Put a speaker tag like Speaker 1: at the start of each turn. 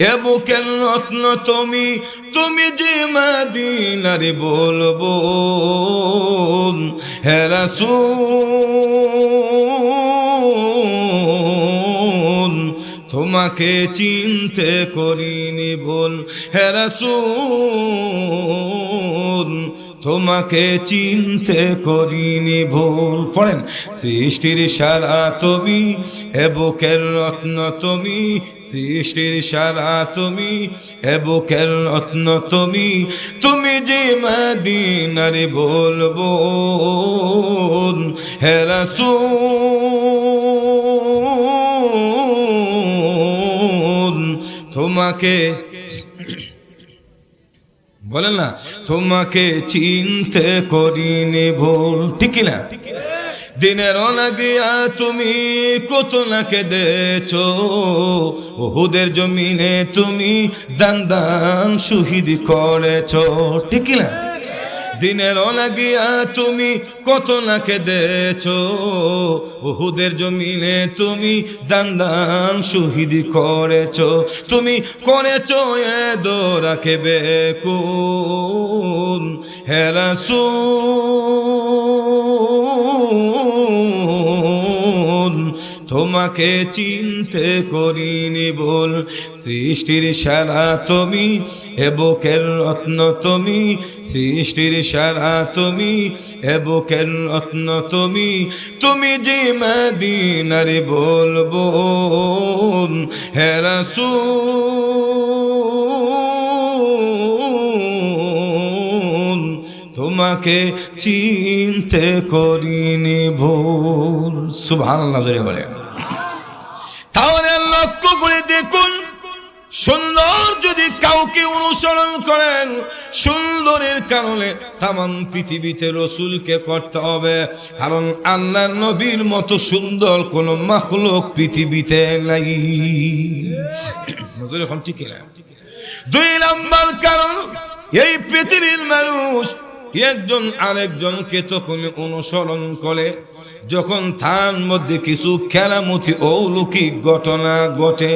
Speaker 1: এ বুকের রত্ন তুমি তুমি যে মাদিনারে বলব। হেরাসু তোমাকে চিনতে করিনি বল হেরাসুন তোমাকে চিনতে করিনি ভুল। পড়েন, সৃষ্টির সারা তুমি এ বুকের রত্ন তুমি, সৃষ্টির সারা তুমি এ বুকের রত্ন তুমি তুমি যে মাদিনারে বলব হেরাসুন তোমাকে বলেন না, তোমাকে চিনতে করিনি ভুল। ঠিক না দিনের লাগিয়া তুমি কত না কেঁদেছ? ওহুদের জমিনে তুমি দান দান শহীদ করেছ। ঠিক না দিনের লাগিয়া তুমি কত না কেঁদেছ? ওহুদের জমিনে তুমি দান দান শহীদ করেছ। তুমি করেছ এ দোরা দোরাকে বেকুন। হেরাসুন তোমাকে চিনতে করিনি বল। সৃষ্টির সারা তুমি, এবকের রত্ন তুমি। সৃষ্টির সারা তুমি, এবকের রত্ন তুমি। তুমি যে মদিনারে বলব হেরাসুন তোমাকে চিনতে করিনি ভুল। সুবহানাল্লাহ, জোরে বলে তাহলে লক্ষ্য করে দেখুন, সুন্দর যদি কাউকে অনুসরণ করেন, সুন্দরের কারণে তাম পৃথিবীতে রসুলকে করতে হবে। কারণ আল্লাহ নবীর মতো সুন্দর কোন মাখলুক পৃথিবীতে নাই। এখন ঠিক দুই নাম্বার কারণ, এই পৃথিবীর মানুষ একজন আরেকজনকে তখন অনুসরণ করে। যখন তার মধ্যে কিছু খেলামুথি অলৌকিক ঘটনা ঘটে